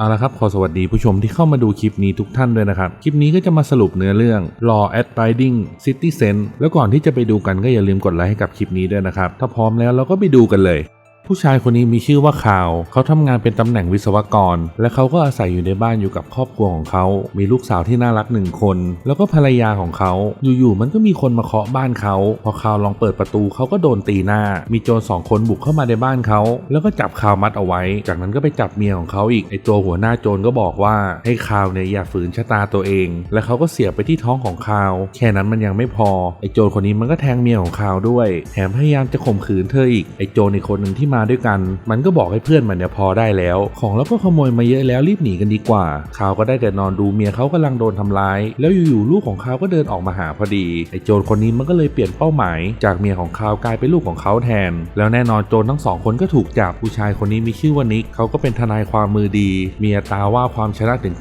เอาละครับขอสวัสดีผู้ชมที่เข้ามาดูคลิปนี้ทุกท่านด้วยนะครับ คลิปนี้ก็จะมาสรุปเนื้อเรื่อง Law Abiding Citizen แล้วก่อนที่จะไปดูกันก็อย่าลืมกดไลค์ให้กับคลิปนี้ด้วยนะครับ ถ้าพร้อมแล้วเราก็ไปดูกันเลย ผู้ชายคนนี้มีชื่อว่าคาว เขาทำงานเป็นตำแหน่งวิศวกร และเขาก็อาศัยอยู่ในบ้านอยู่กับครอบครัวของเขา มีลูกสาวที่น่ารักหนึ่งคน แล้วก็ภรรยาของเขา อยู่ๆมันก็มีคนมาเคาะบ้านเขา พอคาวลองเปิดประตูเขาก็โดนตีหน้า มีโจรสองคนบุกเข้ามาในบ้านเขา แล้วก็จับคาวมัดเอาไว้ จากนั้นก็ไปจับเมียของเขาอีก ไอตัวหัวหน้าโจรก็บอกว่าให้คาวเนี่ยอย่าฝืนชะตาตัวเอง และเขาก็เสียบไปที่ท้องของคาว แค่นั้นมันยังไม่พอ ไอโจรคนนี้มันก็แทงเมียของคาวด้วย แถมพยายามจะข่มขืนเธออีก ไอโจรอีกคนหนึ่งที่มาด้วยกัน มันก็บอกให้เพื่อนมันเนี่ยพอได้แล้ว ของแล้วก็ขโมยมาเยอะแล้วรีบหนีกันดีกว่าคาวก็ได้แต่นอนดูเมียเขากำลังโดนทำร้าย แล้วอยู่ๆลูกของคาวก็เดินออกมาหาพอดีไอโจรคนนี้มันก็เลยเปลี่ยนเป้าหมาย จากเมียของคาวกลายเป็นลูกของเขาแทน แล้วแน่นอนโจรทั้งสองคนก็ถูกจับผู้ชายคนนี้มีชื่อว่านิกเขาก็เป็นทนายความมือดีมีอัตราว่าความชนะถึง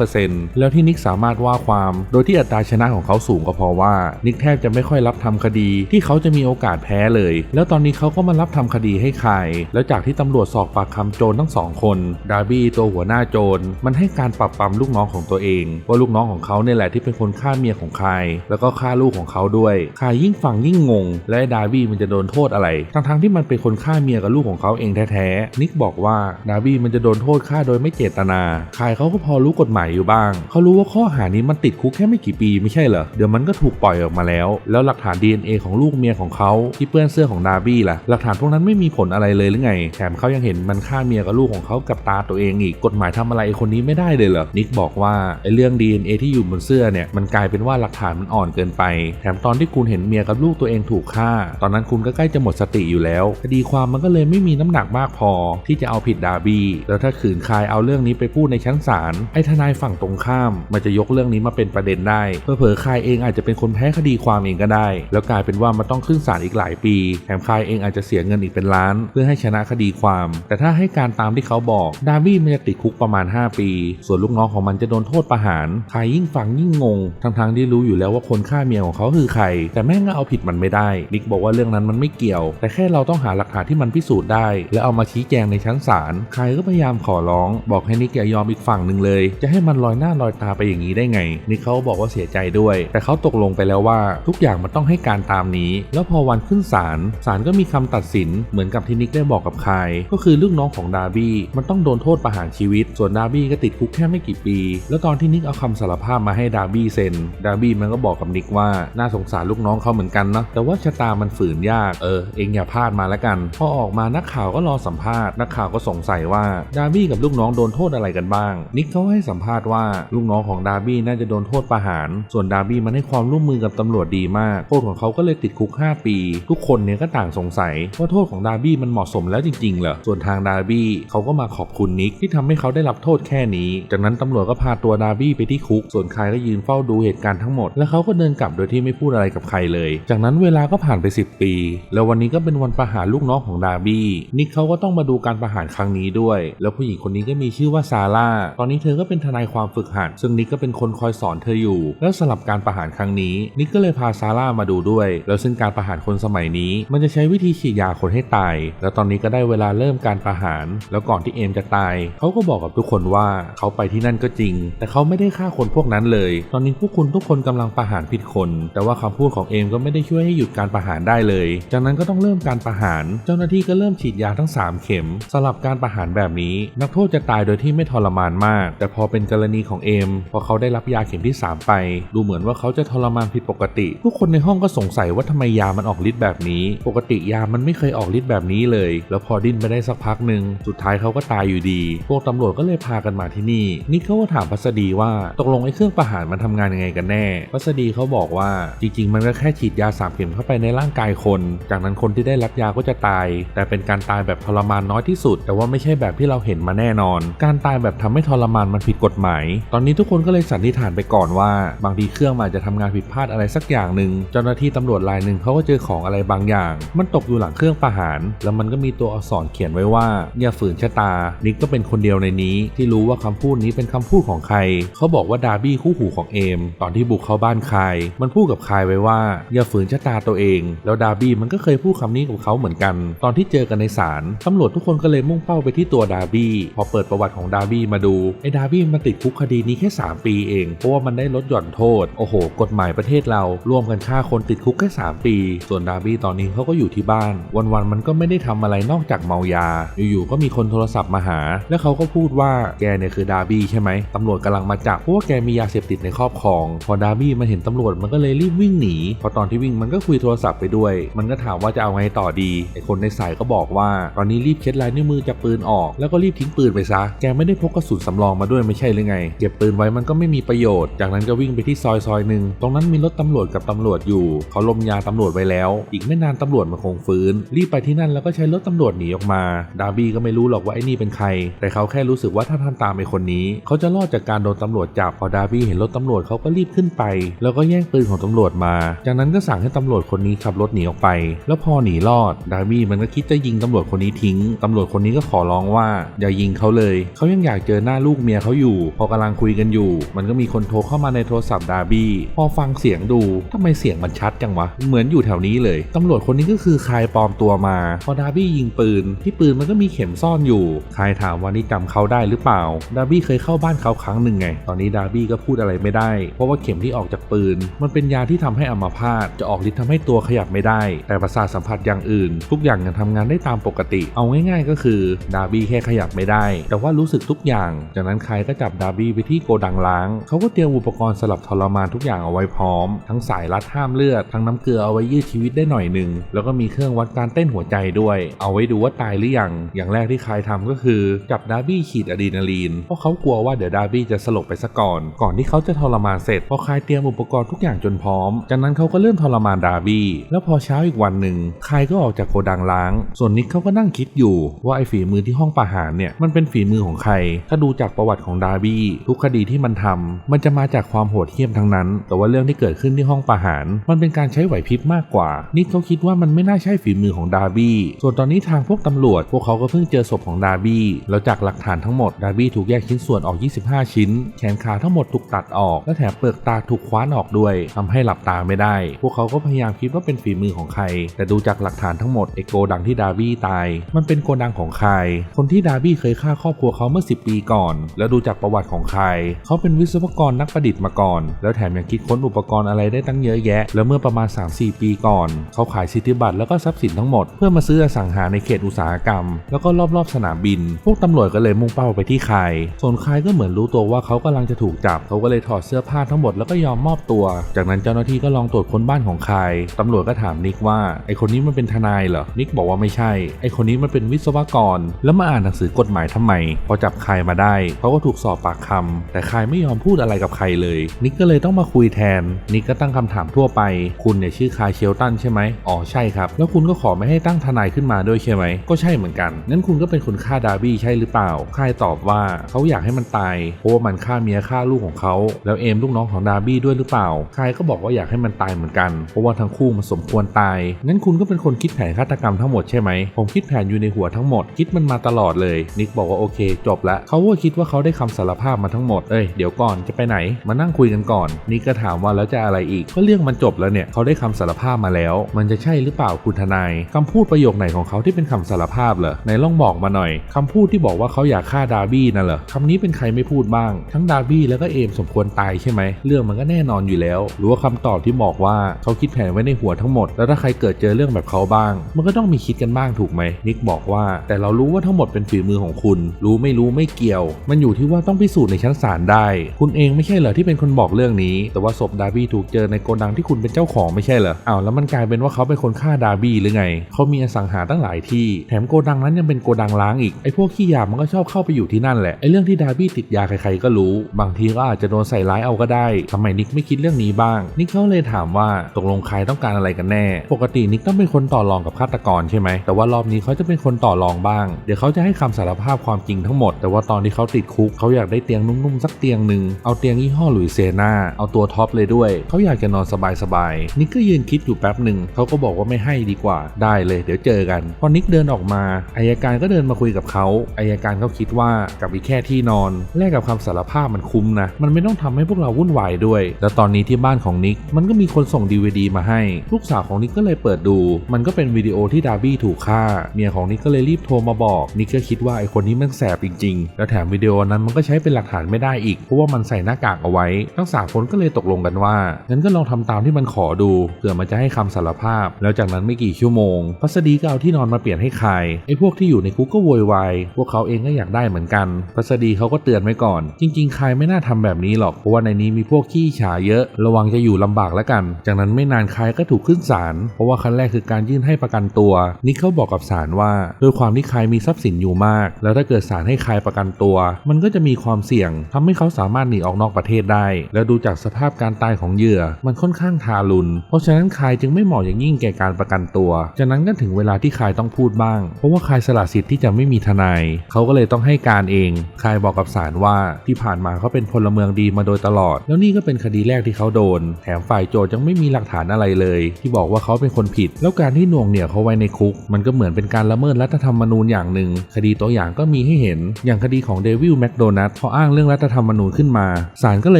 95%แล้วที่นิกสามารถว่าความ โดยที่อัตราชนะของเขาสูงก็เพราะว่า นิกแทบจะไม่ค่อยรับทำคดี ที่เขาจะมีโอกาสแพ้เลย แล้วตอนนี้เขาก็มารับทำคดีให้ครแล้วจากที่ตำรวจสอบปากคำโจรทั้งสองคน ดาร์บี้ตัวหัวหน้าโจร มันให้การปรับปรำลูกน้องของตัวเอง ว่าลูกน้องของเขาเนี่ยแหละที่เป็นคนฆ่าเมียของคาย แล้วก็ฆ่าลูกของเขาด้วยคายยิ่งฟังยิ่งงง และดาร์บี้มันจะโดนโทษอะไร ทั้งๆที่มันเป็นคนฆ่าเมียกับลูกของเขาเองแท้ๆนิกบอกว่าดาร์บี้มันจะโดนโทษฆ่าโดยไม่เจตนาคายเขาก็พอรู้กฎหมายอยู่บ้าง เขารู้ว่าข้อหานี้มันติดคุกแค่ไม่กี่ปีไม่ใช่เหรอเดี๋ยวมันก็ถูกปล่อยออกมาแล้ว แล้วหลักฐาน DNA ของลูกเมียของเขาที่เปื้อนเสื้อของดาร์บี้ล่ะหลักฐานพวกนั้นไม่มีผลอะไรเลยหรือไง แถมเขายังเห็นมันฆ่าเมียกับลูกของเขากับตาตัวเองอีก กฎหมายทำอะไรไอคนนี้ไม่ได้เลยเหรอ นิกบอกว่าไอ้เรื่อง DNA ที่อยู่บนเสื้อเนี่ย มันกลายเป็นว่าหลักฐานมันอ่อนเกินไป แถมตอนที่คุณเห็นเมียกับลูกตัวเองถูกฆ่า ตอนนั้นคุณก็ใกล้จะหมดสติอยู่แล้ว คดีความมันก็เลยไม่มีน้ำหนักมากพอ ที่จะเอาผิดดาบี้ แล้วถ้าขืนคายเอาเรื่องนี้ไปพูดในชั้นศาล ไอ้ทนายฝั่งตรงข้าม มันจะยกเรื่องนี้มาเป็นประเด็นได้เผลอๆคายเองอาจจะเป็นคนแพ้คดีความเองก็ได้ แล้วกลายเป็นว่ามันต้องขึ้นศาลอีกหลายปี แถมคายเองอาจจะเสียเงินอีกเป็นล้านเพื่อให้ชนะคดีความ แต่ถ้าให้การตามที่เขาบอก ดาร์บี้มันจะติดคุกประมาณ 5 ปี ส่วนลูกน้องของมันจะโดนโทษประหารใคายยิ่งฟังยิ่งงง ทั้งๆที่รู้อยู่แล้วว่าคนฆ่าเมียของเขาคือใคร แต่แม่งก็เอาผิดมันไม่ได้นิกบอกว่าเรื่องนั้นมันไม่เกี่ยว แต่แค่เราต้องหาหลักฐานที่มันพิสูจน์ได้ แล้วเอามาชี้แจงในชั้นศาลใคายก็พยายามขอร้อง บอกให้นิกอย่ายอมอีกฝั่งหนึ่งเลย จะให้มันลอยหน้าลอยตาไปอย่างนี้ได้ไงนิกเขาบอกว่าเสียใจด้วย แต่เขาตกลงไปแล้วว่า ทุกอย่างมันต้องให้การตามนี้ แล้วพอวันขึ้นศาลศาลก็มีคำตัดสินเหมือนกับที่นิกได้บอกกับคายก็คือลูกน้องของดาร์บี้มันต้องโดนโทษประหารชีวิต ส่วนดาร์บี้ก็ติดคุกแค่ไม่กี่ปี แล้วตอนที่นิกเอาคำสารภาพมาให้ดาร์บี้เซ็น ดาร์บี้มันก็บอกกับนิกว่าน่าสงสารลูกน้องเขาเหมือนกันเนาะแต่ว่าชะตามันฝืนยาก เออ เองอย่าพลาดมาแล้วกัน พอออกมานักข่าวก็รอสัมภาษณ์ นักข่าวก็สงสัยว่าดาร์บี้กับลูกน้องโดนโทษอะไรกันบ้าง นิกเขาให้สัมภาษณ์ว่าลูกน้องของดาร์บี้น่าจะโดนโทษประหาร ส่วนดาร์บี้มันให้ความร่วมมือกับตำรวจดีมาก โทษของเขาก็เลยติดคุก 5 ปี ทุกคนเนี่ยก็ต่างสงสัยว่าโทษของดาร์บี้มันเหมาะสมแล้วจริงๆเหรอส่วนทางดาร์บี้เขาก็มาขอบคุณนิกที่ทำให้เขาได้รับโทษแค่นี้ จากนั้นตำรวจก็พาตัวดาร์บี้ไปที่คุก ส่วนคายก็ยืนเฝ้าดูเหตุการณ์ทั้งหมด แล้วเขาก็เดินกลับโดยที่ไม่พูดอะไรกับใครเลย จากนั้นเวลาก็ผ่านไป 10 ปี แล้ววันนี้ก็เป็นวันประหารลูกน้องของดาร์บี้นิกเขาก็ต้องมาดูการประหารครั้งนี้ด้วย แล้วผู้หญิงคนนี้ก็มีชื่อว่าซาร่าตอนนี้เธอก็เป็นทนายความฝึกหัดซึ่งนิกก็เป็นคนคอยสอนเธออยู่ แล้วสลับการประหารครั้งนี้ นิกก็เลยพาซาร่ามาดูด้วย แล้วซึ่งการประหารคนสมัยนี้ มันจะใช้วิธีฉีดยาคนให้ตายแล้วตอนนี้ก็ได้เวลาเริ่มการประหาร แล้วก่อนที่เอมจะตาย เขาก็บอกกับทุกคนว่าเขาไปที่นั่นก็จริง แต่เขาไม่ได้ฆ่าคนพวกนั้นเลย ตอนนี้พวกคุณทุกคนกำลังประหารผิดคน แต่ว่าคำพูดของเอมก็ไม่ได้ช่วยให้หยุดการประหารได้เลย จากนั้นก็ต้องเริ่มการประหาร เจ้าหน้าที่ก็เริ่มฉีดยาทั้ง 3 เข็มสลับการประหารแบบนี้ นักโทษจะตายโดยที่ไม่ทรมานมาก แต่พอเป็นกรณีของเอมพอเขาได้รับยาเข็มที่ 3 ไป ดูเหมือนว่าเขาจะทรมานผิดปกติ ทุกคนในห้องก็สงสัยว่าทำไมยามันออกฤทธิ์แบบนี้ ปกติยามันไม่เคยออกฤทธิ์แบบนี้เลย แล้วพอดิ้นไปได้สักพักหนึ่งสุดท้ายเขาก็ตายอยู่ดี พวกตำรวจก็เลยพากันมาที่นี่ นิกเขาก็ถามพัสดีว่าตกลงไอ้เครื่องประหารมันทำงานยังไงกันแน่ พัสดีเขาบอกว่าจริง ๆ มันก็แค่ฉีดยาสามเข็มเข้าไปในร่างกายคน จากนั้นคนที่ได้รับยาก็จะตาย แต่เป็นการตายแบบทรมานน้อยที่สุด แต่ว่าไม่ใช่แบบที่เราเห็นมาแน่นอน การตายแบบทำให้ทรมานมันผิดกฎหมาย ตอนนี้ทุกคนก็เลยสันนิษฐานไปก่อนว่า บางทีเครื่องอาจจะทำงานผิดพลาดอะไรสักอย่างหนึ่งเจ้าหน้าที่ตำรวจรายหนึ่งเขาก็เจอของอะไรบางอย่าง มันตกอยู่หลังเครื่องประหารแล้วมันก็มีตัวอักษรเขียนไว้ว่าอย่าฝืนชะตา นิกก็เป็นคนเดียวในนี้ ที่รู้ว่าคำพูดนี้เป็นคำพูดของใคร เขาบอกว่าดาร์บี้คู่หูของเอม ตอนที่บุกเข้าบ้านคาย มันพูดกับคายไว้ว่าอย่าฝืนชะตาตัวเอง แล้วดาร์บี้มันก็เคยพูดคำนี้กับเขาเหมือนกัน ตอนที่เจอกันในศาลตำรวจทุกคนก็เลยมุ่งเป้าไปที่ตัวดาร์บี้พอเปิดประวัติของดาร์บี้มาดูไอ้ดาร์บี้มันติดคุกคดีนี้แค่ 3 ปีเองเพราะว่ามันได้ลดหย่อนโทษโอ้โห กฎหมายประเทศเราร่วมกันฆ่าคนติดคุกแค่ 3 ปี ส่วนดาร์บี้ตอนนี้เขาก็อยู่ที่บ้าน วันๆมันก็ไม่ได้ททำอะไรนอกจากเมายา อยู่ๆก็มีคนโทรศัพท์มาหา แล้วเขาก็พูดว่าแกเนี่ยคือดาร์บี้ใช่ไหมตำรวจกำลังมาจับเพราะว่าแกมียาเสพติดในครอบครอง พอดาร์บี้มันเห็นตำรวจมันก็เลยรีบวิ่งหนี พอตอนที่วิ่งมันก็คุยโทรศัพท์ไปด้วย มันก็ถามว่าจะเอาไงต่อดีไอคนในสายก็บอกว่า ตอนนี้รีบเช็ดลายนิ้วมือจากปืนออก แล้วก็รีบทิ้งปืนไปซะ แกไม่ได้พกกระสุนสำรองมาด้วยไม่ใช่หรือไง เก็บปืนไว้มันก็ไม่มีประโยชน์ จากนั้นก็วิ่งไปที่ซอยซอยหนึ่ง ตรงนั้นมีรถตำรวจกับตำรวจอยู่ เขาลมยาตำรวจไว้แล้ว อีกไม่นานตำรวจมาคงฟื้น รีบไปที่นั่นแล้วก็ใช้รถตำรวจหนีออกมา ดาร์บี้ก็ไม่รู้หรอกว่าไอ้นี่เป็นใคร แต่เขาแค่รู้สึกว่าถ้าทำตามไอ้คนนี้ เขาจะรอดจากการโดนตำรวจจับ พอดาร์บี้เห็นรถตำรวจเขาก็รีบขึ้นไป แล้วก็แย่งปืนของตำรวจมา จากนั้นก็สั่งให้ตำรวจคนนี้ขับรถหนีออกไป แล้วพอหนีรอด ดาร์บี้มันก็คิดจะยิงตำรวจคนนี้ทิ้ง ตำรวจคนนี้ก็ขอร้องว่าอย่ายิงเขาเลย เขายังอยากเจอหน้าลูกเมียเขาอยู่ พอกำลังคุยกันอยู่ มันก็มีคนโทรเข้ามาในโทรศัพท์ดาร์บี้ พอฟังเสียงดูทำไมเสียงมันชัดจังวะ เหมือนอยู่แถวนี้เลย ตำรวจคนนี้ก็คือคายปลอมตัวมาพอดาร์บี้ยิงปืน ที่ปืนมันก็มีเข็มซ่อนอยู่คายถามว่านี่จำเขาได้หรือเปล่า ดาร์บี้เคยเข้าบ้านเขาครั้งหนึ่งไง ตอนนี้ดาร์บี้ก็พูดอะไรไม่ได้ เพราะว่าเข็มที่ออกจากปืน มันเป็นยาที่ทำให้อัมพาตจะออกฤทธิ์ทำให้ตัวขยับไม่ได้ แต่ประสาทสัมผัสอย่างอื่น ทุกอย่างยังทำงานได้ตามปกติ เอาง่าย ๆ ก็คือดาร์บี้แค่ขยับไม่ได้ แต่ว่ารู้สึกทุกอย่าง จากนั้นคายก็จับดาร์บี้ไปที่โกดังล้าง เขาก็เตรียมอุปกรณ์สลับทรมานทุกอย่างเอาไว้พร้อม ทั้งสายรัดห้ามเลือด ทั้งน้ำเกลือเอาไว้ยืดชีวิตได้หน่อยหนึ่ง แล้วก็มีเครื่องวัดการเต้นหัวใจด้วยเอาไว้ดูว่าตายหรือยัง อย่างแรกที่คายทำก็คือจับดาร์บี้ฉีดอะดรีนาลีน เพราะเขากลัวว่าเดี๋ยวดาร์บี้จะสลบไปซะก่อน ก่อนที่เขาจะทรมานเสร็จ พอคายเตรียมอุปกรณ์ทุกอย่างจนพร้อม จากนั้นเขาก็เริ่มทรมานดาร์บี้ แล้วพอเช้าอีกวันหนึ่งคายก็ออกจากโกดังล้าง ส่วนนิกเขาก็นั่งคิดอยู่ ว่าไอ้ฝีมือที่ห้องประหารเนี่ย มันเป็นฝีมือของใคร ถ้าดูจากประวัติของดาร์บี้ทุกคดีที่มันทำมันจะมาจากความโหดเหี้ยมทั้งนั้น แต่ว่าเรื่องที่เกิดขึ้นที่ห้องประหาร มันเป็นการใช้ไหวพริบมากกว่า นิกเขาคิดว่ามันไม่น่าใช่ฝีมือของดาร์บี้ส่วนตอนนี้ทางพวกตำรวจ พวกเขาก็เพิ่งเจอศพของดาร์บี้แล้วจากหลักฐานทั้งหมดดาร์บี้ถูกแยกชิ้นส่วนออก 25 ชิ้น แขนขาทั้งหมดถูกตัดออก และแถมเปลือกตาถูกคว้านออกด้วยทำให้หลับตาไม่ได้ พวกเขาก็พยายามคิดว่าเป็นฝีมือของใคร แต่ดูจากหลักฐานทั้งหมดไอโกดังที่ดาร์บี้ตาย มันเป็นโกดังของใคร คนที่ดาร์บี้เคยฆ่าครอบครัวเขาเมื่อ 10 ปีก่อน แล้วดูจากประวัติของใคร เขาเป็นวิศวกรนักประดิษฐ์มาก่อน แล้วแถมยังคิดค้นอุปกรณ์อะไรได้ตั้งเยอะแยะ แล้วเมื่อประมาณ 3-4 ปีก่อน เขาขายสิทธิบัตรแล้วก็ทรัพย์สินทั้งหมดเพื่อมาซื้ออสังหาในเขตอุตสาหกรรม แล้วก็รอบๆสนามบิน พวกตำรวจก็เลยมุ่งเป้าไปที่ใครส่วนใครก็เหมือนรู้ตัวว่าเขากำลังจะถูกจับ เขาก็เลยถอดเสื้อผ้าทั้งหมดแล้วก็ยอมมอบตัว จากนั้นเจ้าหน้าที่ก็ลองตรวจค้นบ้านของใครตำรวจก็ถามนิกว่าไอคนนี้มันเป็นทนายเหรอ นิกบอกว่าไม่ใช่ ไอคนนี้มันเป็นวิศวกร แล้วมาอ่านหนังสือกฎหมายทำไม พอจับใครมาได้ เขาก็ถูกสอบปากคำแต่ใครไม่ยอมพูดอะไรกับใครเลย นิกก็เลยต้องมาคุยแทน นิกก็ตั้งคำถามทั่วไป คุณเนี่ยชื่อคายเชลตันใช่ไหมอ๋อใช่ครับ แล้วคุณก็ขอไม่ให้ตั้งทนายขึ้นมาด้วยใช่ไหม ก็ใช่เหมือนกัน งั้นคุณก็เป็นคนฆ่าดาร์บี้ใช่หรือเปล่าคายตอบว่าเขาอยากให้มันตาย เพราะว่ามันฆ่าเมียฆ่าลูกของเขา แล้วเอมลูกน้องของดาร์บี้ด้วยหรือเปล่าคายก็บอกว่าอยากให้มันตายเหมือนกัน เพราะว่าทั้งคู่มันสมควรตาย งั้นคุณก็เป็นคนคิดแผนฆาตกรรมทั้งหมดใช่ไหม ผมคิดแผนอยู่ในหัวทั้งหมด คิดมันมาตลอดเลย นิกบอกว่าโอเค จบละเขาก็คิดว่าเขาได้คำสารภาพมาทั้งหมด เอ้ย เดี๋ยวก่อนจะไปไหน มานั่งคุยกันก่อน นิกก็ถามว่าแล้วจะอะไรอีก ก็เรื่องมันจบแล้วเนี่ย เขาได้คำสารภาพมาแล้ว มันจะใช่หรือเปล่าคุณทนายคำพูดประโยคไหนของเขาที่เป็นคำสารภาพเหรอไหนล่องบอกมาหน่อยคำพูดที่บอกว่าเขาอยากฆ่าดาร์บี้น่ะเหรอคำนี้เป็นใครไม่พูดบ้าง ทั้งดาร์บี้แล้วก็เอมสมควรตายใช่ไหมเรื่องมันก็แน่นอนอยู่แล้ว หรือว่าคำตอบที่บอกว่าเขาคิดแผนไว้ในหัวทั้งหมด แล้วถ้าใครเกิดเจอเรื่องแบบเขาบ้าง มันก็ต้องมีคิดกันบ้างถูกไหมนิกบอกว่า แต่เรารู้ว่าทั้งหมดเป็นฝีมือของคุณ รู้ไม่รู้ไม่เกี่ยว มันอยู่ที่ว่าต้องพิสูจน์ในชั้นศาลได้ คุณเองไม่ใช่เหรอที่เป็นคนบอกเรื่องนี้ แต่ว่าศพดาร์บี้ถูกเจอในโกดังที่คุณเป็นเจ้าของไม่ใช่เหรออ้าวแล้วมันกลายเป็นว่าเขาเป็นคนฆ่าดาร์บี้หรือไงเขามีอสังหาตั้งหลายที่ แถมโกดังนั้นยังเป็นโกดังล้างอีก ไอ้พวกขี้ยามันก็ชอบเข้าไปอยู่ที่นั่นแหละ ไอ้เรื่องที่ดาร์บี้ติดยาใครๆก็รู้ บางทีก็อาจจะโดนใส่ร้ายเอาก็ได้ทำไมนิกไม่คิดเรื่องนี้บ้าง นิกเขาเลยถามว่าตกลงใครต้องการอะไรกันแน่ ปกตินิกต้องเป็นคนต่อรองกับฆาตกรใช่ไหม แต่ว่ารอบนี้เขาจะเป็นคนต่อรองบ้าง เดี๋ยวเขาจะให้คำสารภาพความจริงทั้งหมด แต่ว่าตอนที่เขาติดคุกเขาอยากได้เตียงนุ่มๆสักเตียงหนึ่ง เอาเตียงยี่ห้อหลุยเซนาเอาตัวท็อปเลยด้วย เขาอยากจะนอนสบายๆ นิกก็ยืนคิดอยู่แป๊บหนึ่ง เขาก็บอกว่าไม่ให้ดีกว่า ได้เลย เดี๋ยวเจอกัน พอนิกเดินออกมาอายการก็เดินมาคุยกับเขาอายการเขาคิดว่ากับอีกแค่ที่นอนแลกกับคำสารภาพมันคุ้มนะ มันไม่ต้องทำให้พวกเราวุ่นวายด้วย แล้วตอนนี้ที่บ้านของนิกมันก็มีคนส่งดีวดีมาให้ ลูกสาวของนิกก็เลยเปิดดู มันก็เป็นวิดีโอที่ดาร์บี้ถูกฆ่า เมียของนิกก็เลยรีบโทรมาบอก นิกก็คิดว่าไอคนนี้มันแสบจริง ๆ แล้วแถมวิดีโอนั้นมันก็ใช้เป็นหลักฐานไม่ได้อีก เพราะว่ามันใส่หน้ากากเอาไว้ ทั้งสามคนก็เลยตกลงกันว่า งั้นก็ลองทำตามที่มันขอดู เผื่อมันจะให้คำสารภาพ แล้วจากนั้นไม่กี่ชั่วโมงพัสดีก็เอาที่นอนมาเปลี่ยนให้ใคายไอ้พวกที่อยู่ในคุกก็โวยวายพวกเขาเองก็อยากได้เหมือนกันพัสดีเขาก็เตือนไว้ก่อน จริงๆคายไม่น่าทำแบบนี้หรอกเพราะว่าในนี้มีพวกขี้ฉาเยอะ ระวังจะอยู่ลำบากแล้วกัน จากนั้นไม่นานคายก็ถูกขึ้นศาลเพราะว่าขั้นแรกคือการยื่นให้ประกันตัวนิกเขาบอกกับศาลว่าด้วยความที่คายมีทรัพย์สินอยู่มาก แล้วถ้าเกิดศาลให้คายประกันตัว มันก็จะมีความเสี่ยงทำให้เขาสามารถหนีออกนอกประเทศได้ แล้วดูจากสภาพการตายของเหยื่อ มันค่อนข้างทารุณเพราะฉะนั้นคายจึงไม่เหมาะอย่างยิ่งแก่การประกันตัว จากนั้นก็ถึงเวลาที่คายต้องพูดบ้าง เพราะว่าคายสละสิทธิ์ที่จะไม่มีทนาย เขาก็เลยต้องให้การเอง คายบอกกับศาลว่าที่ผ่านมาเขาเป็นพลเมืองดีมาโดยตลอด แล้วนี่ก็เป็นคดีแรกที่เขาโดน แถมฝ่ายโจทย์ยังไม่มีหลักฐานอะไรเลย ที่บอกว่าเขาเป็นคนผิด แล้วการที่หน่วงเหนี่ยวเขาไว้ในคุก มันก็เหมือนเป็นการละเมิดรัฐธรรมนูญอย่างหนึ่ง คดีตัวอย่างก็มีให้เห็น อย่างคดีของเดวิลแมคโดนัทพออ้างเรื่องรัฐธรรมนูญขึ้นมา ศาลก็เล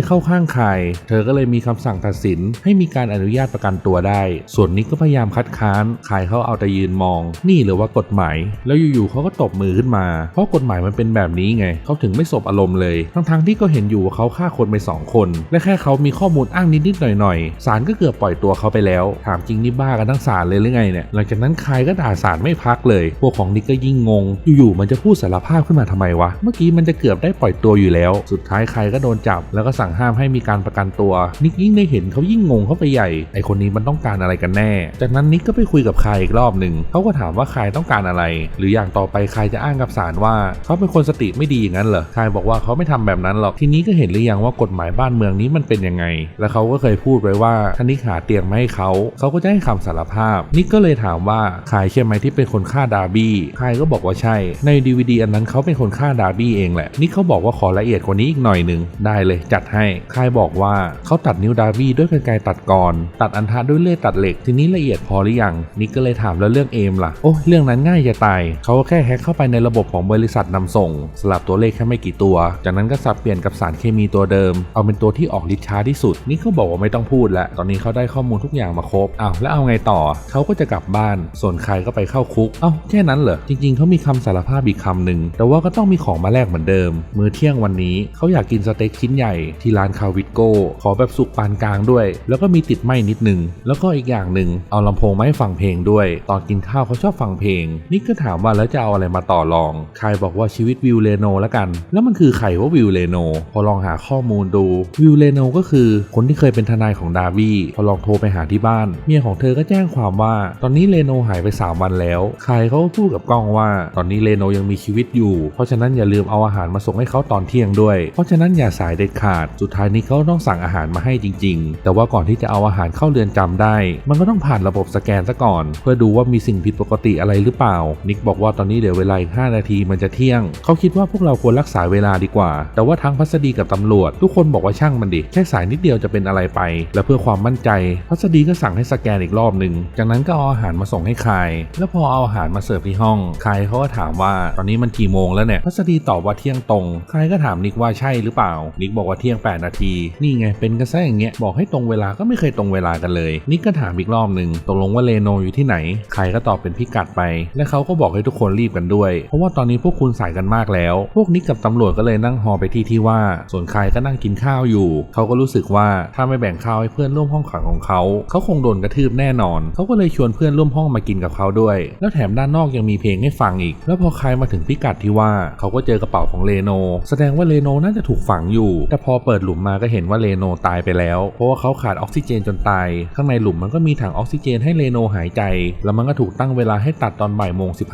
ยเข้าข้างคาย เธอก็เลยมีคำสั่งตัดสิน ให้มีการอนุญาตประกันตัวได้ ส่วนนิกก็พยายามคัดค้านคายเขาเอาแต่ยืนมองนี่หรือว่ากฎหมาย แล้วอยู่ๆเขาก็ตบมือขึ้นมา เพราะกฎหมายมันเป็นแบบนี้ไง เขาถึงไม่สบอารมณ์เลย ทั้งๆที่ก็เห็นอยู่ว่าเขาฆ่าคนไปสองคน และแค่เขามีข้อมูลอ้างนิดๆหน่อยๆศาลก็เกือบปล่อยตัวเขาไปแล้ว ถามจริงนี่บ้ากันทั้งศาลเลยหรือไงเนี่ย หลังจากนั้นใคายก็ด่าศาลไม่พักเลย พวกของนิกก็ยิ่งงง อยู่ๆมันจะพูดสารภาพขึ้นมาทำไมวะ เมื่อกี้มันจะเกือบได้ปล่อยตัวอยู่แล้ว สุดท้ายใครก็โดนจับ แล้วก็สั่งห้ามให้มีการประกันตัว นิกยิ่งได้เห็นเขายิ่งงงเข้าไปใหญ่ ไอคนนี้มันต้องการอะไรกันแน่ จากนั้นนิกก็ไปคุยกับคายอีกรอบหนึ่งเขาก็ถามว่าคายต้องการอะไร หรืออย่างต่อไปคายจะอ้างกับศาลว่า เขาเป็นคนสติไม่ดีอย่างนั้นเหรอคายบอกว่าเขาไม่ทำแบบนั้นหรอกทีนี้ก็เห็นหรือยังว่ากฎหมายบ้านเมืองนี้มันเป็นยังไง แล้วเขาก็เคยพูดไว้ว่าถ้านิกหาเตียงมาให้เขาเขาก็จะให้คำสารภาพ นิกก็เลยถามว่าคายใช่ไหมที่เป็นคนฆ่าดาร์บี้คายก็บอกว่าใช่ ในดีวดีอันนั้นเขาเป็นคนฆ่าดาร์บี้เองแหละนิกเขาบอกว่าขอละเอียดกว่านี้อีกหน่อยหนึ่งได้เลยจัดให้คายบอกว่าเขาตัดนิ้วดาร์บี้ด้วยกรรไกรตัดกรตัดอันทะด้วยเลื่อยตัดเหล็กทีนี้ละเอียดพอหรือยังนิกก็เลยถามแล้วเรื่องเอมล่ะ โอ้เรื่องนั้นง่ายจะตาย เขาก็แค่แฮ็กเข้าไปในระบบของบริษัทนำส่ง สลับตัวเลขแค่ไม่กี่ตัว จากนั้นก็สับเปลี่ยนกับสารเคมีตัวเดิม เอาเป็นตัวที่ออกฤทธิ์ช้าที่สุดนิกเขาบอกว่าไม่ต้องพูดล้วตอนนี้เขาได้ข้อมูลทุกอย่างมาครบอ้าวแล้วเอาไงต่อ เขาก็จะกลับบ้าน ส่วนใครก็ไปเข้าคุก เอ้าแค่นั้นเหรอ จริงๆ เขามีคำสารภาพอีกคำหนึ่ง แต่ว่าก็ต้องมีของมาแลกเหมือนเดิม มื้อเที่ยงวันนี้เขาอยากกินสเต็กชิ้นใหญ่ที่ร้านคาวิโก้ ขอแบบสุกปานกลางด้วย แล้วก็มีติดไหมนิดนึง แล้วก็อีกอย่างหนึ่งเอาลำโพงมาให้ฟังเพลงด้วย ตอนกินข้าวเขาชอบฟังเพลง นิกก็ถามว่าแล้วจะเอาอะไรมาต่อรอง คายบอกว่าชีวิตวิวเลโนแล้วกัน แล้วมันคือใครว่าวิวเลโน พอลองหาข้อมูลดู วิวเลโนก็คือคนที่เคยเป็นทนายของดาร์บี้พอลองโทรไปหาที่บ้าน เมียของเธอก็แจ้งความว่า ตอนนี้เลโนหายไป 3 วันแล้ว คายเขาก็พูดกับกล้องว่า ตอนนี้เลโนยังมีชีวิตอยู่ เพราะฉะนั้นอย่าลืมเอาอาหารมาส่งให้เขาตอนเที่ยงด้วย เพราะฉะนั้นอย่าสายเด็ดขาด สุดท้ายนี้เขาต้องสั่งอาหารมาให้จริง ๆ แต่ว่าก่อนที่จะเอาอาหารเข้าเรือนจำได้ มันก็ต้องผ่านระบบสแกนซะก่อน เพื่อดูว่ามีสิ่งผิดปกติอะไรหรือเปล่า นิกบอกว่าตอนนี้เดี๋ยวเวลาอีก5นาทีมันจะเที่ยง เขาคิดว่าพวกเราควรรักษาเวลาดีกว่า แต่ว่าทั้งพัสดีกับตำรวจ ทุกคนบอกว่าช่างมันดิ แค่สายนิดเดียวจะเป็นอะไรไป และเพื่อความมั่นใจ พัสดีก็สั่งให้สแกนอีกรอบหนึ่ง จากนั้นก็เอาอาหารมาส่งให้คาย แล้วพอเอาอาหารมาเสิร์ฟที่ห้องคายเขาก็ถามว่าตอนนี้มันกี่โมงแล้วเนี่ย พัสดีตอบว่าเที่ยงตรงคายก็ถามนิกว่าใช่หรือเปล่า นิกบอกว่าเที่ยง 8 นาที นี่ไงเป็นกระแสอย่างเงี้ย บอกให้ตรงเวลาก็ไม่เคยตรงเวลากันเลย นิกก็ถามอีกรอบหนึ่งตกลงว่าเลโนอยู่ที่ไหนคายก็ตอบเป็นพิกัดไป และเขาก็บอกให้ทุกคนรีบกันด้วย เพราะว่าตอนนี้พวกคุณสายกันมากแล้ว พวกนิกกับตำรวจก็เลยนั่งฮอไปที่ที่ว่า ส่วนใคายก็นั่งกินข้าวอยู่ เขาก็รู้สึกว่าถ้าไม่แบ่งข้าวให้เพื่อนร่วมห้องขังของเขา เขาคงโดนกระทืบแน่นอน เขาก็เลยชวนเพื่อนร่วมห้องมากินกับเขาด้วย แล้วแถมด้านนอกยังมีเพลงให้ฟังอีก แล้วพอใคายมาถึงพิกัดที่ว่า เขาก็เจอกระเป๋าของเลโน แสดงว่าเลโนน่าจะถูกฝังอยู่ แต่พอเปิดหลุมมาก็เห็นว่าเลโนตายไปแล้ว เพราะว่าเขาขาดออกซิเจนจนตาย ข้างในหลุมมันก็มีถังออกซิเจนให้เลโนหายใจ แล้วมันก็ถูกตั้งเวลาให้ตัดตอนบ่ายโมงสิ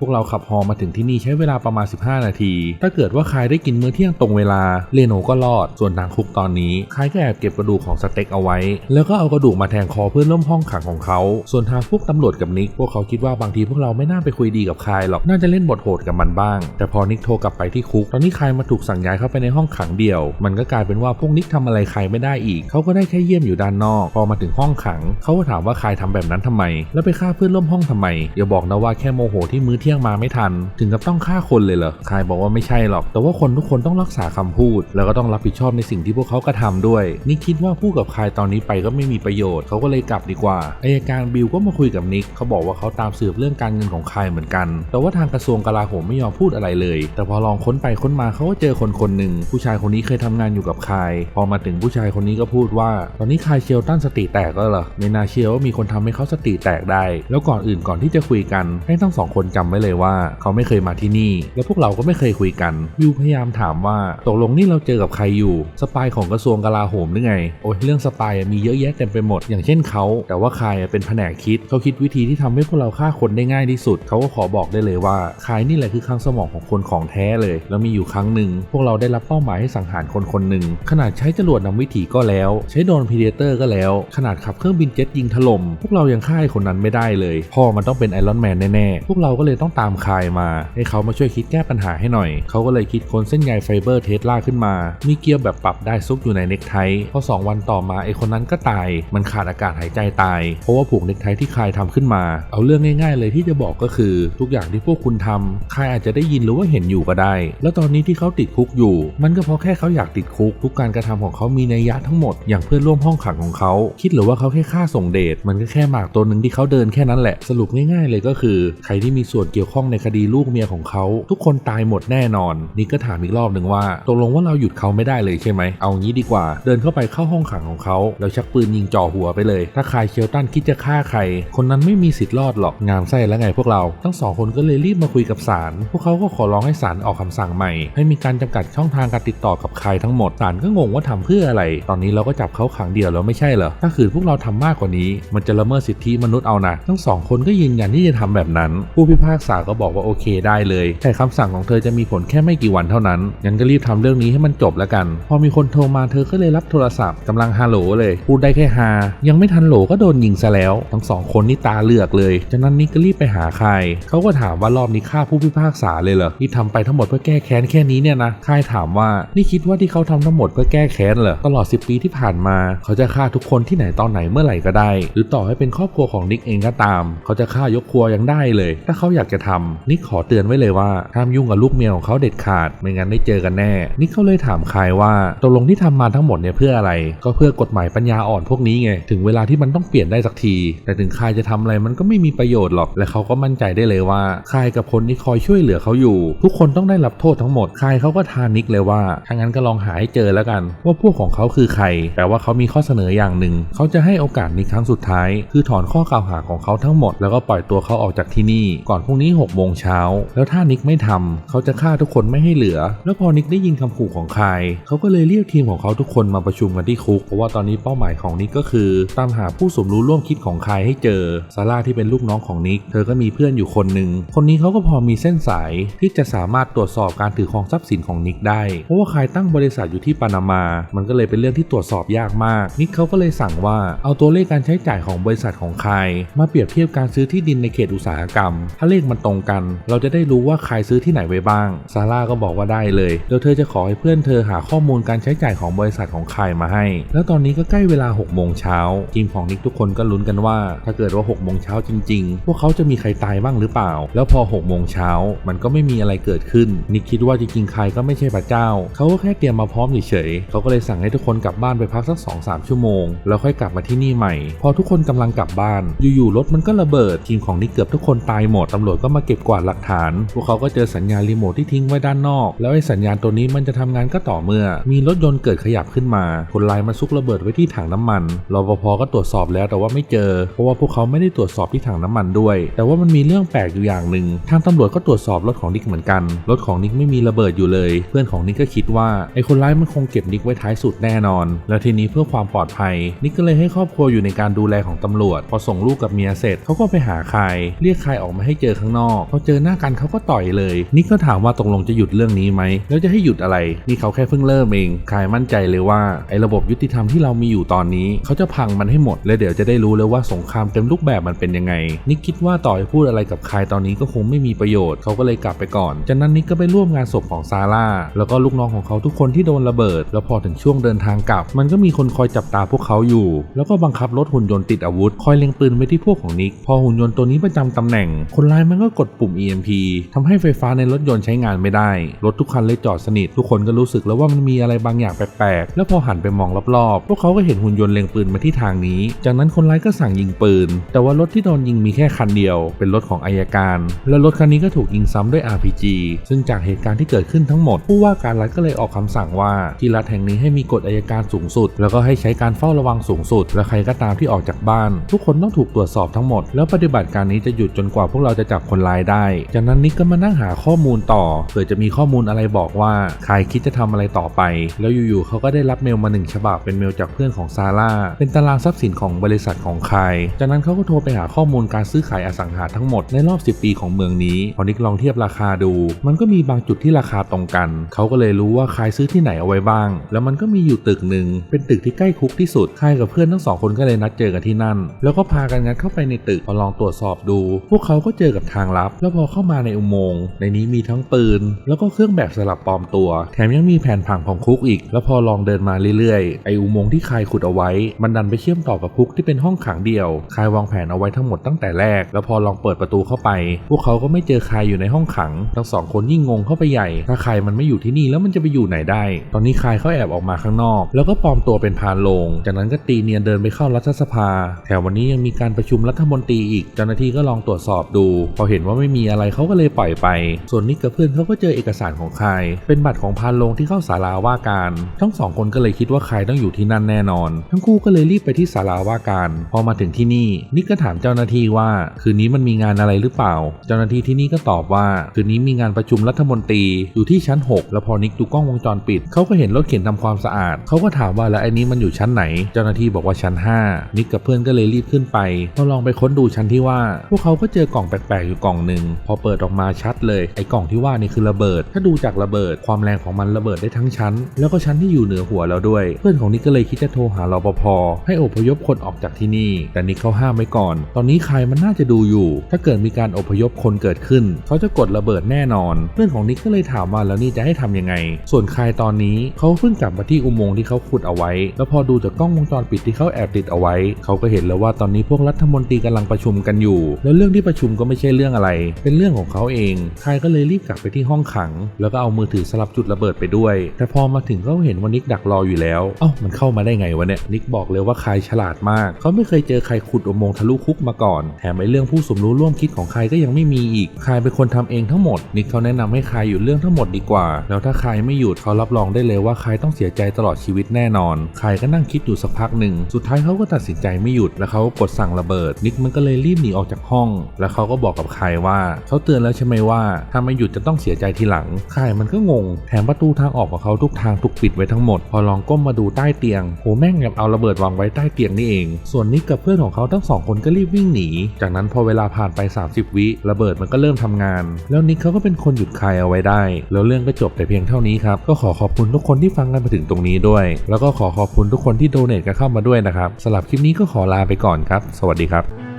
พวกเราขับฮอมาถึงที่นี่ใช้เวลาประมาณ 15 นาที ถ้าเกิดว่าคายได้กินมื้อเที่ยงตรงเวลาเลโนก็รอด ส่วนทางคุกตอนนี้คายก็แอบเก็บกระดูกของสเต็กเอาไว้ แล้วก็เอากระดูกมาแทงคอเพื่อนร่วมห้องขังของเขา ส่วนทางพวกตำรวจกับนิกพวกเขาคิดว่าบางทีพวกเราไม่น่าไปคุยดีกับคายหรอกน่าจะเล่นบทโหดกับมันบ้าง แต่พอนิกโทรกลับไปที่คุก ตอนนี้คายมาถูกสั่งย้ายเข้าไปในห้องขังเดี่ยว มันก็กลายเป็นว่าพวกนิกทำอะไรคายไม่ได้อีก เขาก็ได้แค่เยี่ยมอยู่ด้านนอก พอมาถึงห้องขัง เขาก็ถามว่าคายทำแบบนั้นทำไม แล้วไปฆ่าเพื่อนร่วมห้องทำไมอย่าบอกนะว่าแค่โมโหที่มื้อเที่ยงมาไม่ทัน ถึงกับต้องฆ่าคนเลยเหรอคายบอกว่าไม่ใช่หรอก แต่ว่าคนทุกคนต้องรักษาคำพูด แล้วก็ต้องรับผิดชอบในสิ่งที่พวกเขากระทำด้วย นี่คิดว่าพูดกับคายตอนนี้ไปก็ไม่มีประโยชน์ เขาก็เลยกลับดีกว่าอายการบิลก็มาคุยกับนิกเขาบอกว่าเขาตามสืบเรื่องการเงินของคายเหมือนกัน แต่ว่าทางกระทรวงกลาโหมไม่ยอมพูดอะไรเลย แต่พอลองค้นไปค้นมาเขาก็เจอคนคนหนึ่งผู้ชายคนนี้เคยทำงานอยู่กับคายพอมาถึงผู้ชายคนนี้ก็พูดว่า ตอนนี้คายเชลตันสติแตกแล้วเหรอไม่น่าเชื่อว่ามีคนทำให้เขาสติแตกได้ แล้วก่อนอื่นก่อนที่จะคุยกัน ให้ทั้งสองคนจำไว้เลยว่า เขาไม่เคยมาที่นี่ แล้วพวกเราก็ไม่เคยคุยกันยูพยายามถามว่าตกลงนี่เราเจอกับใครอยู่สปายของกระทรวงกลาโหมหรือไงโอ้ยเรื่องสปายมีเยอะแยะเต็มไปหมด อย่างเช่นเขา แต่ว่าคายเป็นแผนกคิดเขาคิดวิธีที่ทำให้พวกเราฆ่าคนได้ง่ายที่สุด เขาก็ขอบอกได้เลยว่าคายนี่แหละคือคลังสมองของคนของแท้เลย แล้วมีอยู่ครั้งหนึ่งพวกเราได้รับเป้าหมายให้สังหารคนคนหนึ่งขนาดใช้จรวดนำวิถีก็แล้ว ใช้โดรนพีเดเตอร์ก็แล้ว ขนาดขับเครื่องบินเจ็ตยิงถล่มพวกเรายังฆ่าคนนั้นไม่ได้เลย พอมันต้องเป็นไอรอนแมนแน่ๆ พวกเราก็เลยต้องตามคายมา ให้เขามาช่วยคิดแก้ปัญหาให้หน่อย เขาก็เลยคิดค้นเส้นใยไฟเบอร์เทสลาขึ้นมา มีเกียร์แบบปรับได้ซุกอยู่ในเน็กไทพอสองวันต่อมาไอคนนั้นก็ตาย มันขาดอากาศหายใจตาย เพราะว่าผูกเน็กไทที่คายทำขึ้นมา เอาเรื่องง่าย ๆ เลยที่จะบอกก็คือ ทุกอย่างที่พวกคุณทำคายอาจจะได้ยินหรือว่าเห็นอยู่ก็ได้ แล้วตอนนี้ที่เขาติดคุกอยู่ มันก็เพราะแค่เขาอยากติดคุก ทุกการกระทำของเขามีนัยยะทั้งหมด อย่างเพื่อนร่วมห้องขังของเขา คิดหรือว่าเขาแค่ฆ่าส่งเดชมันก็แค่หมากตัวหนึ่งที่เขาเดินแค่นั้นแหละสรุปง่ายๆเลยก็คือ ใครที่มีส่วนเกี่ยวข้องในคดีลูกเมียของเขา ทุกคนตายหมดแน่นอน นี่ก็ถามอีกรอบหนึ่งว่าตกลงว่าเราหยุดเขาไม่ได้เลยใช่ไหมเอางี้ดีกว่า เดินเข้าไปเข้าห้องขังของเขาแล้วชักปืนยิงจ่อหัวไปเลย ถ้าคายเชลตันคิดจะฆ่าใคร คนนั้นไม่มีสิทธิ์รอดหรอกงามไส้แล้วไงพวกเรา ทั้งสองคนก็เลยรีบมาคุยกับศาลพวกเขาก็ขอร้องให้ศาลออกคำสั่งใหม่ ให้มีการจำกัดช่องทางการติดต่อกับใครทั้งหมดศาลก็งงว่าทำเพื่ออะไร ตอนนี้เราก็จับเขาขังเดียวแล้วไม่ใช่เหรอถ้าขืนพวกเราทำมากกว่านี้ มันจะละเมิดสิทธิมนุษย์เอานะทั้งสองคนก็ยืนยันที่จะทำแบบนั้น ผู้พิพากษาก็บอกว่าโอเคได้เลย แต่คำสั่งของเธอจะมีผลแค่ไม่กี่วันเท่านั้น งั้นก็รีบทำเรื่องนี้ให้มันจบแล้วกัน พอมีคนโทรมาเธอก็เลยรับโทรศัพท์กำลังฮัลโหลเลย พูดได้แค่ฮา ยังไม่ทันโหลก็โดนยิงซะแล้ว ทั้งสองคนนี่ตาเลือกเลย จากนั้นนี่ก็รีบไปหาใคร เขาก็ถามว่ารอบนี้ฆ่าผู้พิพากษาเลยเหรอ ที่ทำไปทั้งหมดเพื่อแก้แค้นแค่นี้เนี่ยนะค่ายถามว่า นี่คิดว่าที่เขาทำทั้งหมดเพื่อแก้แค้นเหรอ ตลอด 10 ปีที่ผ่านมา เขาจะฆ่าทุกคนที่ไหนตอนไหนเมื่อไหร่ก็ได้ หรือต่อให้เป็นครอบครัวของนิกเองก็ตาม เขาจะฆ่ายกครัวยังได้เลย ถ้าเขาอยากจะทำนิกขอเตือนไว้เลยว่าห้ามยุ่งกับลูกเมียของเขาเด็ดขาดไม่งั้นได้เจอกันแน่นิกเขาเลยถามคายว่าตกลงที่ทำมาทั้งหมดเนี่ยเพื่ออะไร ก็เพื่อกฎหมายปัญญาอ่อนพวกนี้ไงถึงเวลาที่มันต้องเปลี่ยนได้สักที แต่ถึงคายจะทำอะไรมันก็ไม่มีประโยชน์หรอก และเขาก็มั่นใจได้เลยว่าคายกับคนที่คอยช่วยเหลือเขาอยู่ ทุกคนต้องได้รับโทษทั้งหมดคายเขาก็ทานิกเลยว่าถ้างั้นก็ลองหาให้เจอแล้วกัน ว่าพวกของเขาคือใคร แต่ว่าเขามีข้อเสนออย่างหนึ่ง เขาจะให้โอกาสนิกครั้งสุดท้าย คือถอนข้อกล่าวหาของเขาทั้งหมดแล้วก็ปล่อยตัวเขาออกจากที่นี่ ก่อนพรุ่งนี้6โมงเช้า แล้วถ้านิกไม่ทำเขาจะฆ่าทุกคนไม่ให้เหลือ แล้วพอนิกได้ยินคำขู่ของคายเขาก็เลยเรียกทีมของเขาทุกคนมาประชุมกันที่คุก เพราะว่าตอนนี้เป้าหมายของนิกก็คือ ตามหาผู้สมรู้ร่วมคิดของคายให้เจอ ซาร่าที่เป็นลูกน้องของนิก เธอก็มีเพื่อนอยู่คนหนึ่ง คนนี้เขาก็พอมีเส้นสายที่จะสามารถตรวจสอบการถือครองทรัพย์สินของนิกได้ เพราะว่าคายตั้งบริษัทอยู่ที่ปานามา มันก็เลยเป็นเรื่องที่ตรวจสอบยากมาก นิกเขาก็เลยสั่งว่าเอาตัวเลขการใช้จ่ายของบริษัทของคายมาเปรียบเทียบการซื้อที่ดินในเขตอุตสาหกรรม ถ้าเลขมันตรงกัน เราจะได้รู้ว่าใคายซื้อที่ไหนไว้บ้าง ซาร่าก็บอกว่าได้เลยเดี๋ยวเธอจะขอให้เพื่อนเธอหาข้อมูลการใช้จ่ายของบริษัทของใคายมาให้ แล้วตอนนี้ก็ใกล้เวลา6โมงเช้าทีมของนิกทุกคนก็ลุ้นกันว่า ถ้าเกิดว่า6โมงเช้าจริงๆ พวกเขาจะมีใครตายบ้างหรือเปล่า แล้วพอ6โมงเช้ามันก็ไม่มีอะไรเกิดขึ้น นิกคิดว่าจริงๆคายก็ไม่ใช่พระเจ้า เขาก็แค่เตรียมมาพร้อมเฉยๆเขาก็เลยสั่งให้ทุกคนกลับบ้านไปพักสัก2-3ชั่วโมง แล้วค่อยกลับมาที่นี่ใหม่ พอทุกคนกำลังกลับบ้าน อยู่ๆรถมันก็ระเบิดทีมของนิกเกือบทุกคนตายหมดตำรวจก็มาเก็บกวาดหลักฐาน พวกเขาก็เจอสัญญาณรีโมทที่ทิ้งไว้ด้านนอก แล้วไอ้สัญญาณตัวนี้มันจะทำงานก็ต่อเมื่อ มีรถยนต์เกิดขยับขึ้นมา คนร้ายมันซุกระเบิดไว้ที่ถังน้ำมันรปภก็ตรวจสอบแล้วแต่ว่าไม่เจอ เพราะว่าพวกเขาไม่ได้ตรวจสอบที่ถังน้ำมันด้วย แต่ว่ามันมีเรื่องแปลกอยู่อย่างหนึ่งทางตำรวจก็ตรวจสอบรถของนิกเหมือนกัน รถของนิกไม่มีระเบิดอยู่เลย เพื่อนของนิกก็คิดว่าไอ้คนร้ายมันคงเก็บนิกไว้ท้ายสุดแน่นอน แล้วทีนี้เพื่อความปลอดภัย นิกก็เลยให้ครอบครัวอยู่ในการดูแลของตำรวจ พอส่งลูกกับเมียเสร็จเขาก็ไปหาใคร เรียกใครออกมาให้เจอข้างนอกพอเจอหน้ากันเขาก็ต่อยเลย นิกก็ถามว่าตกลงจะหยุดเรื่องนี้ไหมแล้วจะให้หยุดอะไร นี่เขาแค่เพิ่งเริ่มเองคายมั่นใจเลยว่าไอ้ระบบยุติธรรมที่เรามีอยู่ตอนนี้ เขาจะพังมันให้หมด และเดี๋ยวจะได้รู้เลยว่าสงครามเต็มรูปแบบมันเป็นยังไง นิกคิดว่าต่อให้พูดอะไรกับคายตอนนี้ก็คงไม่มีประโยชน์เขาก็เลยกลับไปก่อน จากนั้นนิกก็ไปร่วมงานศพของซาร่าแล้วก็ลูกน้องของเขาทุกคนที่โดนระเบิด แล้วพอถึงช่วงเดินทางกลับ มันก็มีคนคอยจับตาพวกเขาอยู่ แล้วก็บังคับรถหุ่นยนต์ติดอาวุธ คอยเล็งปืนไว้ที่พวกของนิกพอหุ่นยนต์ตัวนี้ประจำตำแหน่ง คนร้ายมันก็กดปุ่ม EMP ทำให้ไฟฟ้าในรถยนต์ใช้งานไม่ได้ รถทุกคันเลยจอดสนิท ทุกคนก็รู้สึกแล้วว่ามันมีอะไรบางอย่างแปลกๆ แล้วพอหันไปมองรอบๆ พวกเขาก็เห็นหุ่นยนต์เล็งปืนมาที่ทางนี้ จากนั้นคนร้ายก็สั่งยิงปืน แต่ว่ารถที่โดนยิงมีแค่คันเดียว เป็นรถของอายการ แล้วรถคันนี้ก็ถูกยิงซ้ำด้วย RPG ซึ่งจากเหตุการณ์ที่เกิดขึ้นทั้งหมด ผู้ว่าการรัฐก็เลยออกคำสั่งว่าที่รัฐแห่งนี้ให้มีกฎอายการสูงสุด แล้วก็ให้ใช้การเฝ้าระวังสูงสุด และใครก็ตามที่ออกจากบ้าน ทุกคนต้องถูกตรวจสอบทั้งหมด แล้วปฏิบัติการนี้จะหยุดจนกว่าพวกเราจะจับคนร้ายได้ จากนั้นนิกก็มานั่งหาข้อมูลต่อเผื่อจะมีข้อมูลอะไรบอกว่าใครคิดจะทำอะไรต่อไป แล้วอยู่ๆเขาก็ได้รับเมลมาหนึ่งฉบับเป็นเมลจากเพื่อนของซาร่าเป็นตารางทรัพย์สินของบริษัทของใคร จากนั้นเขาก็โทรไปหาข้อมูลการซื้อขายอสังหาทั้งหมดในรอบ 10 ปีของเมืองนี้พอนิกลองเทียบราคาดู มันก็มีบางจุดที่ราคาตรงกัน เขาก็เลยรู้ว่าใครซื้อที่ไหนเอาไว้บ้าง แล้วมันก็มีอยู่ตึกหนึ่งเป็นตึกที่ใกล้คุกที่สุดใครกับเพื่อนทั้งสองคนก็เลยนัดเจอกันที่นั่น แล้วก็พากันงัดเข้าไปในตึกพอลองตรวจสอบดู พวกเขาก็เจอกับทางลับ แล้วพอเข้ามาในอุโมงค์ในนี้มีทั้งปืน แล้วก็เครื่องแบบสลับปลอมตัว แถมยังมีแผนผังของคุกอีก แล้วพอลองเดินมาเรื่อยๆ ไออุโมงค์ที่คายขุดเอาไว้ มันดันไปเชื่อมต่อกับคุกที่เป็นห้องขังเดียว คายวางแผนเอาไว้ทั้งหมดตั้งแต่แรก แล้วพอลองเปิดประตูเข้าไป พวกเขาก็ไม่เจอใครอยู่ในห้องขัง ทั้งสองคนยิ่งงงเข้าไปใหญ่ ถ้าใครมันไม่อยู่ที่นี่แล้วมันจะไปอยู่ไหนได้ ตอนนี้ใครเขาแอบออกมาข้างนอก แล้วก็ปลอมตัวเป็นพานโลง จากนั้นก็ตีเนียนเดินไปเข้ารัฐสภา แถววันนี้ยังมีการประชุมรัฐมนตรีอีก เจ้าหน้าที่ก็ลองตรวจสอบดู พอเห็นว่าไม่มีอะไรเขาก็เลยปล่อยไป ส่วนนิกกับเพื่อนเขาก็เจอเอกสารของใครเป็นบัตรของพานลงที่เข้าศาลาว่าการ ทั้งสองคนก็เลยคิดว่าใครต้องอยู่ที่นั่นแน่นอน ทั้งคู่ก็เลยรีบไปที่ศาลาว่าการ พอมาถึงที่นี่นิกก็ถามเจ้าหน้าที่ว่า คืนนี้มันมีงานอะไรหรือเปล่า เจ้าหน้าที่ที่นี่ก็ตอบว่า คืนนี้มีงานประชุมรัฐมนตรีอยู่ที่ชั้น 6 แล้วพอนิกดูกล้องวงจรปิดเขาก็เห็นรถเข็นทำความสะอาดเขาก็ถามว่าแล้วไอ้นี้มันอยู่ชั้นไหน เจ้าหน้าที่บอกว่าชั้น 5 นิกกับเพื่อนก็เลยรีบขึ้นไปพอลองไปค้นดูชั้นที่ว่า พวกเขาก็เจอกล่องแปลกๆอยู่กล่องหนึ่งพอเปิดออกมาชัดเลยไอ้กล่องที่ว่านี่คือระเบิด ถ้าดูจากระเบิดความแรงของมันระเบิดได้ทั้งชั้น แล้วก็ชั้นที่อยู่เหนือหัวเราด้วย เพื่อนของนิกก็เลยคิดจะโทรหารปภให้อพยพคนออกจากที่นี่ แต่นิกเขาห้ามไว้ก่อน ตอนนี้ใครมันน่าจะดูอยู่ ถ้าเกิดมีการอพยพคนเกิดขึ้น เขาจะกดระเบิดแน่นอน เพื่อนของนิกก็เลยถามว่าแล้วนี่จะให้ทำยังไง ส่วนใครตอนนี้เขาเพิ่งกลับมาที่อุโมงค์ที่เขาขุดเอาไว้ แล้วพอดูจากกล้องวงจรปิดที่เขาแอบติดเอาไว้ เขาก็เห็นแล้วว่าตอนนี้พวกรัฐมนตรีกำลังประชุมกันอยู่ แล้วเรื่องที่ประชุมก็ไม่ใช่เรื่องอะไร เป็นเรื่องของเขาเองใครก็เลยรีบกลับไปที่ห้องขัง แล้วก็เอามือถือสลับจุดระเบิดไปด้วย แต่พอมาถึงก็เห็นว่านิกดักรออยู่แล้ว เอ้ามันเข้ามาได้ไงวะเนี่ย นิกบอกเลยว่าใครฉลาดมาก เขาไม่เคยเจอใครขุดอุโมงค์ทะลุคุกมาก่อน แถมไอ้เรื่องผู้สมรู้ร่วมคิดของใครก็ยังไม่มีอีกใครเป็นคนทำเองทั้งหมด นิกเขาแนะนำให้ใครหยุดเรื่องทั้งหมดดีกว่า แล้วถ้าใครไม่หยุดเขารับรองได้เลยว่าใครต้องเสียใจตลอดชีวิตแน่นอนใครก็นั่งคิดอยู่สักพักหนึ่ง สุดท้ายเขาก็ตัดสินใจไม่หยุด แล้วเขาก็กดสั่งระเบิด นิกมันก็เลยรีบหนีออกจากห้อง แล้วเขาก็บอกกับใครว่าเขาเตือนแล้วใช่ไหมว่าถ้าไม่หยุดจะต้องเสียใจทีหลังใครมันก็งง แถมประตูทางออกของเขาทุกทางถูกปิดไว้ทั้งหมด พอลองก้มมาดูใต้เตียงโหแม่งแอบเอาระเบิดวางไว้ใต้เตียงนี่เอง ส่วนนิกกับเพื่อนของเขาทั้งสองคนก็รีบวิ่งหนี จากนั้นพอเวลาผ่านไป 30 วิระเบิดมันก็เริ่มทำงาน แล้วนิกเขาก็เป็นคนหยุดใครเอาไว้ได้ แล้วเรื่องก็จบแต่เพียงเท่านี้ครับก็ขอขอบคุณทุกคนที่ฟังกันมาถึงตรงนี้ด้วย แล้วก็ขอขอบคุณทุกคนที่โดเนทกันเข้ามาด้วยนะครับสำหรับคลิปนี้ก็ขอลาไปก่อนครับ สวัสดีครับ